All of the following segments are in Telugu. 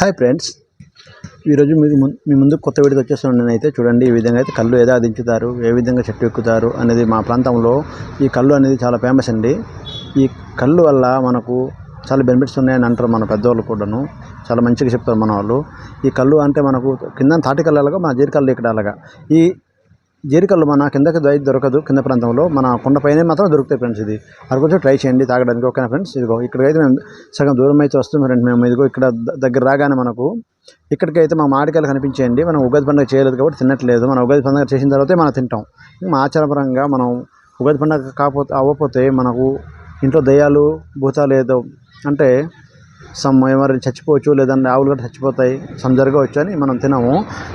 Hi friends. ఈరోజు మీకు మీ ముందు కొత్త వీడియో వచ్చేస్తున్నాను నేనైతే చూడండి ఈ విధంగా అయితే కళ్ళు ఏదో దించుతారు ఏ విధంగా చెట్టు ఎక్కుతారు అనేది మా ప్రాంతంలో ఈ కళ్ళు అనేది చాలా ఫేమస్ అండి. ఈ కళ్ళు వల్ల మనకు చాలా బెనిఫిట్స్ ఉన్నాయని అంటారు మన పెద్దవాళ్ళు కూడాను. చాలా మంచిగా చెప్తారు మన వాళ్ళు ఈ కళ్ళు అంటే మనకు కింద తాటి కళ్ళలాగా మన జీరికల్లు ఇక్కడ అలాగా. ఈ జీరికల్లు మన కిందకి దొ- దొరకదు. కింద ప్రాంతంలో మన కొండపైనే మాత్రం దొరుకుతాయి ఫ్రెండ్స్ ఇది. అది కొంచెం ట్రై చేయండి తాగడానికి. ఓకేనా ఫ్రెండ్స్? ఇదిగో ఇక్కడికైతే మేము సగం దూరం అయితే వస్తుంది. ఫ్రెండ్స్ మేము ఇదిగో ఇక్కడ దగ్గర రాగానే మనకు ఇక్కడికైతే మా మామిడికాయలు కనిపించేయండి. మనం ఉగాది పండుగ చేయలేదు కాబట్టి తినట్లేదు. మనం ఉగాది పండుగ చేసిన తర్వాతే మనం తింటాం. ఇంకా మా ఆచారపరంగా మనం ఉగాది పండుగ కాకపోతే అవ్వకపోతే మనకు ఇంట్లో దయ్యాలు భూతాలు ఏదో అంటే సమ్ ఎవరైనా చచ్చిపోవచ్చు లేదంటే ఆవులు కూడా చచ్చిపోతాయి సమ్ జరగవచ్చు అని మనం తినము.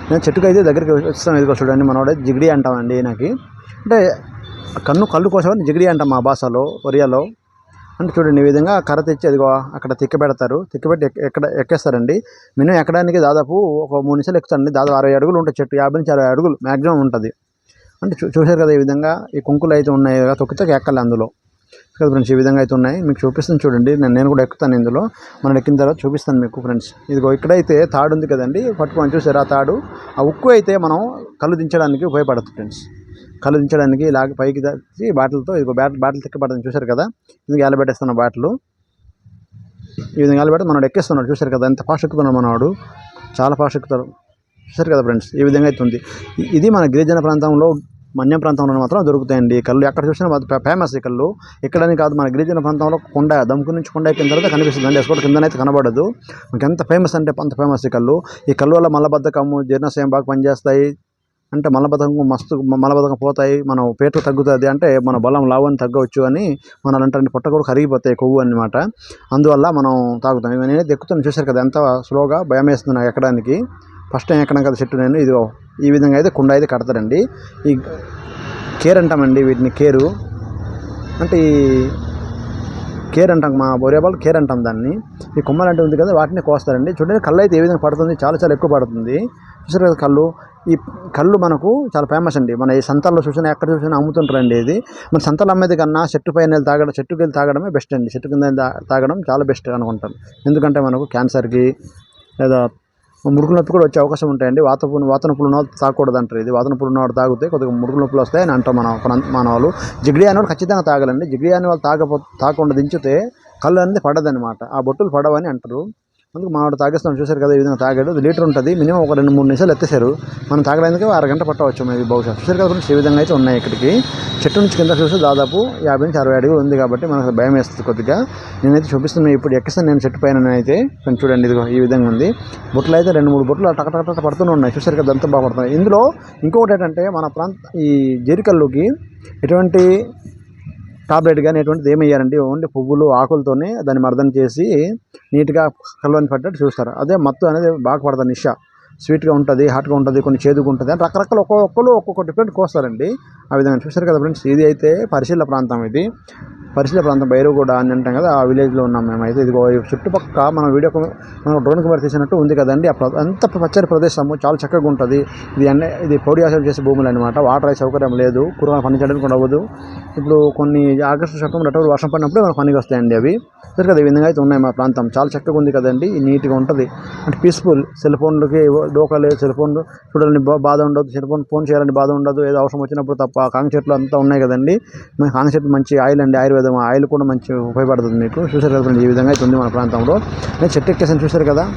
నేను చెట్టుకు అయితే దగ్గరికి వస్తాం ఇదిగో చూడండి మనోడే జిగిడి అంటామండి నాకు అంటే కన్ను కళ్ళు కోసమని జిగిడి అంటాం మా భాషలో ఒరియాలో. అంటే చూడండి ఈ విధంగా కర్ర తెచ్చి అదిగో అక్కడ తిక్క పెడతారు. తిక్క పెట్టి ఎక్కడ ఎక్కేస్తారండి? మినిమం ఎక్కడానికి దాదాపు ఒక మూడు నిమిషాలు ఎక్కుతారండి. దాదాపు అరవై అడుగులు ఉంటుంది చెట్టు యాభై నుంచి అరవై అడుగులు మ్యాక్సిమం ఉంటుంది. అంటే చూ చూశారు కదా ఈ విధంగా ఈ కుంకులు అయితే ఉన్నాయి కదా తొక్కితే ఎక్కాలి అందులో. కదా ఫ్రెండ్స్ ఈ విధంగా అయితే ఉన్నాయి. మీకు చూపిస్తాను చూడండి. నేను నేను కూడా ఎక్కుతాను ఇందులో. మనం ఎక్కిన తర్వాత చూపిస్తాను మీకు ఫ్రెండ్స్. ఇదిగో ఇక్కడైతే తాడు ఉంది కదండి. పట్టుకొని చూసారు ఆ తాడు? ఆ ఉక్కు అయితే మనం కళ్ళు దించడానికి ఉపయోగపడుతుంది ఫ్రెండ్స్. కళ్ళు దించడానికి ఇలాగ పైకి తెచ్చి బాటిల్తో ఇదిగో బ్యాట్ బాటిల్ తిక్కబడదని చూసారు కదా? ఇది ఎలబెట్టేస్తున్న బాటిల్. ఈ విధంగా ఎలబెట్టి మనోడు ఎక్కేస్తున్నాడు. చూసారు కదా? ఎంత ఫాస్ట్ ఎక్కుతున్నాడు మనవాడు చాలా ఫాస్ట్ ఎక్కుతాడు. చూసారు కదా ఫ్రెండ్స్? ఈ విధంగా అయితే ఉంది. ఇది మన గిరిజన ప్రాంతంలో మన్యం ప్రాంతంలో మాత్రం దొరుకుతాయండి. కళ్ళు ఎక్కడ చూసినా ఫేమస్ ఈ కళ్ళు. ఇక్కడని కాదు మన గిరిజన ప్రాంతంలో కొండ దమ్ముకు నుంచి కొండ ఎక్కిన తర్వాత కనిపిస్తుంది అండి ఎస్కోట్ కిందనైతే కనబడదు. మనకి ఎంత ఫేమస్ అంటే అంత ఫేమస్ ఈ కళ్ళు. ఈ కళ్ళు వల్ల మలబద్ధకము జీర్ణశయం బాగా పనిచేస్తాయి. అంటే మలబద్ధకం మస్తు మలబద్ధకం పోతాయి. మనం పేట తగ్గుతుంది అంటే మన బలం లావని తగ్గవచ్చు అని మన అంటే పొట్ట కూడా కరిగిపోతాయి కొవ్వు అన్నమాట. అందువల్ల మనం తాగుతాం. ఇవి నేనైతే ఎక్కుతున్నాను చూశారు కదా ఎంత స్లోగా భయం వేస్తుంది నాకు ఎక్కడానికి. ఫస్ట్ టైం ఎక్కడం కదా చెట్టు నేను. ఇది ఈ విధంగా అయితే కుండ అయితే కడతారండి. ఈ కేర్ అంటామండి వీటిని కేరు. అంటే ఈ కేర్ అంటాం మా బోరేబాల్ కేర్ అంటాం దాన్ని. ఈ కొమ్మలు అంటే ఉంది కదా వాటిని కోస్తారండి. చూడండి కళ్ళు అయితే ఏ విధంగా పడుతుంది? చాలా చాలా ఎక్కువ పడుతుంది. చూసారు కదా కళ్ళు? ఈ కళ్ళు మనకు చాలా ఫేమస్ అండి. మన ఈ సంతల్లో చూసినా ఎక్కడ చూసినా అమ్ముతుంటారండి ఇది. మన సంతలు అమ్మేది కన్నా చెట్టు పైన వెళ్ళి తాగడం చెట్టుకు వెళ్ళి తాగడమే బెస్ట్ అండి. చెట్టు కింద తాగడం చాలా బెస్ట్ అనుకుంటాను. ఎందుకంటే మనకు క్యాన్సర్కి లేదా మురుగు నొప్పి కూడా వచ్చే అవకాశం ఉంటాయండి. వాత వాత నొప్పులు ఉన్న వాళ్ళు తాగకూడదు అంటారు ఇది. వాత నొప్పులు ఉన్నవాడు తాగితే కొద్దిగా మురుగు నొప్పులు వస్తాయి అని అంటాం మన మన- వాళ్ళు. జిగ్డి అని వాళ్ళు ఖచ్చితంగా తాగాలండి. జిగ్డి అని వాళ్ళు తాగపో తాగకుండా దించితే కళ్ళు అనేది పడదనమాట ఆ బొట్టులు పడవని అంటారు. అందుకు మావాడు తాగేస్తాం చూశారు కదా ఈ విధంగా తాగాడు. అది లీటర్ ఉంటుంది. మినిమం ఒక రెండు మూడు నిమిషాలు ఎత్తేసారు మనం తాగడానికి అరగంట పట్టవచ్చు మేబీ బహుశా. చూశారు కదా ఫ్రెండ్స్ ఈ విధంగా అయితే ఉన్నాయి ఇక్కడికి. చెట్టు నుంచి కింద చూస్తే దాదాపు యాభై నుంచి అరవై అడుగులు ఉంది కాబట్టి మనకు భయం వేస్తుంది కొద్దిగా. నేనైతే చూపిస్తున్నాను ఇప్పుడు ఎక్కిస్తాను నేను చెట్టు పైన అయితే ఫ్రెండ్స్ చూడండి ఇదిగో ఈ విధంగా ఉంది. బుట్టలు అయితే రెండు మూడు బొట్లు టక టక పడుతూనే ఉన్నాయి. చూశారు కదా అంతా బాగా పడుతున్నాయి. ఇందులో ఇంకొకటి ఏంటంటే మన ప్రాంత ఈ జీరికల్లుకి ఎటువంటి టాబ్లెట్ కానీ ఎటువంటిది ఏమి ఓన్లీ పువ్వులు ఆకులతోనే దాన్ని మర్దన చేసి నీట్గా కలవని పడ్డట్టు చూస్తారు. అదే మత్తు అనేది బాగా పడుతుంది నిష. స్వీట్గా ఉంటుంది హాట్గా ఉంటుంది కొన్ని చేదుగా ఉంటుంది అని రకరకాల ఒక్కొక్కరు ఒక్కొక్క డిఫరెంట్ కోస్తారండి. ఆ విధంగా చూశారు కదా ఫ్రెండ్స్ ఇది అయితే పరిశీలన ప్రాంతం ఇది. పరిశీల ప్రాంతం బైరుగూడ అని అంటాం కదా ఆ విలేజ్లో ఉన్నాం మేమైతే. ఇదిగో చుట్టుపక్క మనం వీడియో మనం డ్రోన్ కెమెరా తీసినట్టు ఉంది కదండి. అంత పచ్చని ప్రదేశము చాలా చక్కగా ఉంటుంది. ఇది అన్నీ ఇది పొడి ఆశలు చేసే భూములు అనమాట వాటర్ అయ్యే సౌకర్యం లేదు కూరగాయలు పండించడానికి కూడా అవ్వదు ఇప్పుడు కొన్ని ఆగస్టు సెప్టెంబర్ అటువంటి వర్షం పడినప్పుడు మనకు పనికి వస్తాయండి అవి. సరే కదా ఈ విధంగా అయితే ఉన్నాయి మా ప్రాంతం. చాలా చక్కగా ఉంది కదండి నీట్గా ఉంటుంది. అంటే పీస్ఫుల్ సెల్ ఫోన్లకి డోకా లేదు సెల్ ఫోన్ చూడాలని బా- బాధ ఉండదు సెల్ ఫోన్ ఫోన్ చేయాలని బాధ ఉండదు ఏదో అవసరం వచ్చినప్పుడు తప్ప కాంగ చెట్లు అంతా ఉన్నాయి కదండి. మన కాంగ చెట్లు మంచి ఆయిల్ అండి. ఆయుర్వేదం ఆయిల్ కూడా మంచి ఉపయోగపడుతుంది మీకు. చూసారు కదా ఈ విధంగా అయితే ఉంది మన ప్రాంతంలో. నేను చెట్టు ఎక్కేసాను చూసారు కదా.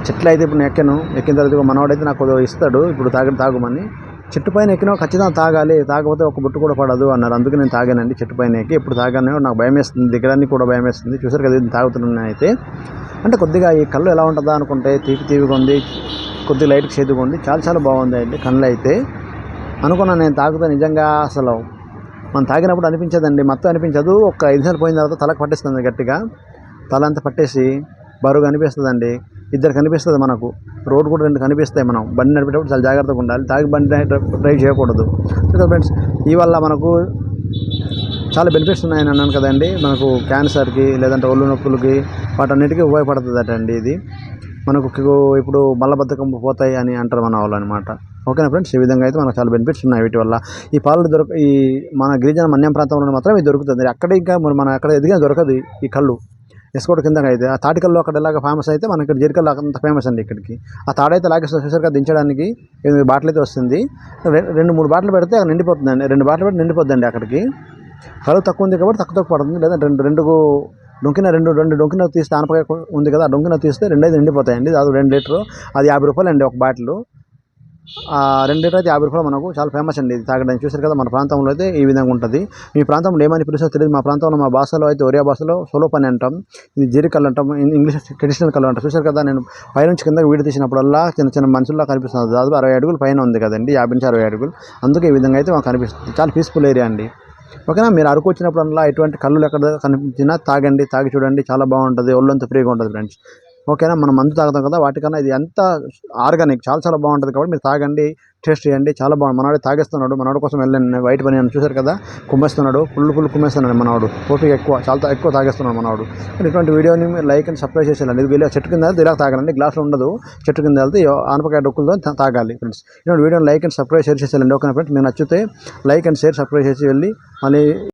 చెట్లు అయితే ఇప్పుడు నేను ఎక్కాను. ఎక్కిన తర్వాత మనవాడైతే నాకు ఇస్తాడు. ఇప్పుడు తాగ తాగమని. చెట్టు పైన ఎక్కినా ఖచ్చితంగా తాగాలి. తాగకపోతే ఒక బుట్టు కూడా పడదు అన్నారు. అందుకే నేను తాగానండి చెట్టు పైన ఎక్కి. ఇప్పుడు తాగాను నాకు భయం వేస్తుంది దిగడానికి కూడా భయం వేస్తుంది చూసారు కదా ఇది తాగుతున్నాను అయితే అంటే కొద్దిగా ఈ కళ్ళు ఎలా ఉంటుందా అనుకుంటే తీపి తీపిగా ఉంది కొద్దిగా లైట్కి చేదుగా ఉంది చాలా చాలా బాగుంది అండి కళ్ళు అయితే అనుకున్నాను నేను తాగుతా నిజంగా అసలు మనం తాగినప్పుడు అనిపించదండి మొత్తం అనిపించదు. ఒక ఐదు నిమిషాలు పోయిన తర్వాత తలకు పట్టేస్తుంది గట్టిగా. తల అంతా పట్టేసి బరువుగా కనిపిస్తుందండి ఇద్దరు కనిపిస్తుంది మనకు. రోడ్ కూడా రెండు కనిపిస్తాయి మనం. బండి నడిపేటప్పుడు చాలా జాగ్రత్తగా ఉండాలి. తాగి బండి డ్రైవ్ చేయకూడదు. ఫ్రెండ్స్ ఈ వల్ల మనకు చాలా బెనిఫిట్స్ ఉన్నాయని అన్నాను కదండి. మనకు క్యాన్సర్కి లేదంటే ఒళ్ళు నొప్పులకి వాటన్నిటికీ ఉపయోగపడుతుందటండి ఇది. మనకు ఇప్పుడు మలబద్ధకం పోతాయి అని అంటారు మన వాళ్ళు అనమాట ఓకేనా ఫ్రెండ్స్? ఈ విధంగా అయితే మనకు చాలా బెనిఫిట్స్ ఉన్నాయి వీటి వల్ల. ఈ పాలు దొరక ఈ మన గిరిజన మన్యం ప్రాంతంలో మాత్రం ఇది దొరుకుతుంది. అక్కడ ఇంకా మనం మన అక్కడ ఎదిగిన దొరకదు ఈ- కళ్ళు. ఎస్కోట్ కింద అయితే. ఆ తాటికల్లో అక్కడ ఎలాగ ఫేమస్ అయితే మనకి ఇక్కడ జీరికల్లో అంత ఫేమస్ అండి ఇక్కడికి. ఆ తాడైతే లాగేస్తే చూసారుగా దించడానికి ఎనిమిది బాటిల్ అయితే వస్తుంది. రెండు మూడు బాటిల్ పెడితే అక్కడ నిండిపోతుందండి. రెండు బాటిల్ పెడితే నిండిపోద్దండి అక్కడికి. కలువ తక్కువ ఉంది కాబట్టి తక్కువ తక్కువ పడుతుంది. లేదా రెండు రెండు డొంకిన రెండు రెండు డొంకిన తీస్తే ఆనపకాయ ఉంది కదా డొంకిన తీస్తే రెండైదు నిండిపోతాయండి. అది రెండు లీటరు అది యాభై రూపాయలు అండి ఒక బాటిల్. రెండు లీటర్ అయితే యాభై రూపాయలు మనకు చాలా ఫేమస్ అండి. ఇది తాగడానికి చూసారు కదా మన ప్రాంతంలో అయితే ఈ విధంగా ఉంటుంది. మీ ప్రాంతంలో ఏమని పిలుస్తో తెలియదు. మా ప్రాంతంలో మా భాషలో అయితే ఒరియా భాషలో సోలో పని అంటాం. ఇది జీరికల్లు అంటాం. ఇంగ్లీష్ ట్రెడిషనల్ కళ్ళు అంటాం. చూసారు కదా నేను పైనుంచి కింద వీడియో తీసినప్పుడల్లా చిన్న చిన్న మనుషుల్లా కనిపిస్తుంది దాదాపు అరవై అడుగులు పైన ఉంది కదండి యాభై నుంచి అరవై అడుగులు. అందుకే ఈ విధంగా అయితే మాకు కనిపిస్తుంది. చాలా పీస్ఫుల్ ఏరియా అండి. ఓకేనా? మీరు అరకు వచ్చినప్పుడల్లా ఎటువంటి కళ్ళు ఎక్కడ కనిపించినా తాగండి తాగి చూడండి. చాలా బాగుంటుంది. ఒళ్ళంతా ఫ్రీగా ఉంటుంది ఫ్రెండ్స్ ఓకేనా? మనం మందు తాగుతాం కదా వాటికన్నా ఇది ఎంత ఆర్గానిక్ చాలా చాలా బాగుంటుంది కాబట్టి మీరు తాగండి టేస్ట్ చేయండి చాలా బాగుంది. మనవాడు తాగేస్తున్నాడు మనవాడి కోసం వెళ్ళాను వైట్ పని అని చూశారు కదా కుమ్మేస్తున్నాడు ఫుల్ ఫుల్ కుమ్మేస్తున్నాడు మనవాడు ఓపిక ఎక్కువ చాలా ఎక్కువ తాగేస్తున్నాడు మనవాడు ఇటువంటి వీడియోని మీరు లైక్ అండ్ సబ్స్క్రైబ్ చేసేయాలండి. ఇది వీళ్ళ చెట్టు కింద వెళ్తే ఇలా తాగాలండి గ్లాస్లో ఉండదు చెట్టు కింద వెళ్తే ఆనపకాయ డొక్కులతో తాగాలి ఫ్రెండ్స్. ఇటువంటి వీడియోని like and subscribe share చేసేయాలండి. Okay friends? మీరు నచ్చితే లైక్ అండ్ షేర్ సబ్స్క్రైబ్ చేసి వెళ్ళి మళ్ళీ